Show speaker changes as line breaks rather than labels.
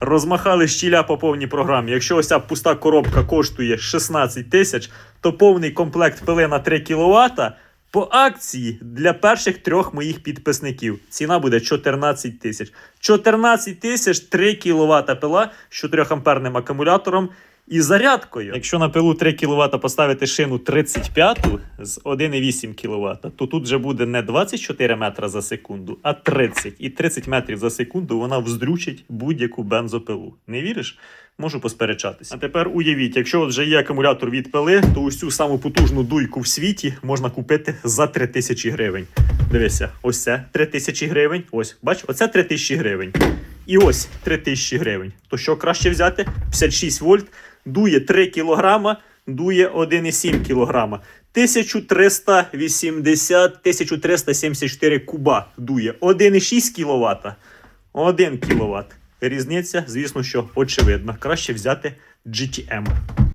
Розмахали щіля по повній програмі. Якщо ось ця пуста коробка коштує 16 тисяч, то повний комплект пили на 3 кВт по акції для перших трьох моїх підписників. Ціна буде 14 тисяч. 14 тисяч 3 кВт пила з 4 амперним акумулятором і зарядкою. Якщо на пилу 3 кВт поставити шину 35 з 1,8 кВт, то тут вже буде не 24 метра за секунду, а 30. І 30 метрів за секунду вона вздрючить будь-яку бензопилу. Не віриш? Можу посперечатися. А тепер уявіть, якщо вже є акумулятор від пили, то ось цю саму потужну дуйку в світі можна купити за 3000 гривень. Дивися, ось це 3000 гривень. Ось, бач, оце 3000 гривень. І ось 3000 гривень. То що краще взяти? 56 вольт, дує 3 кг, дує 1,7 кг. 1380, 1374 куба дує. 1,6 кВт, 1 кВт. Різниця, звісно, що очевидна. Краще взяти GTM.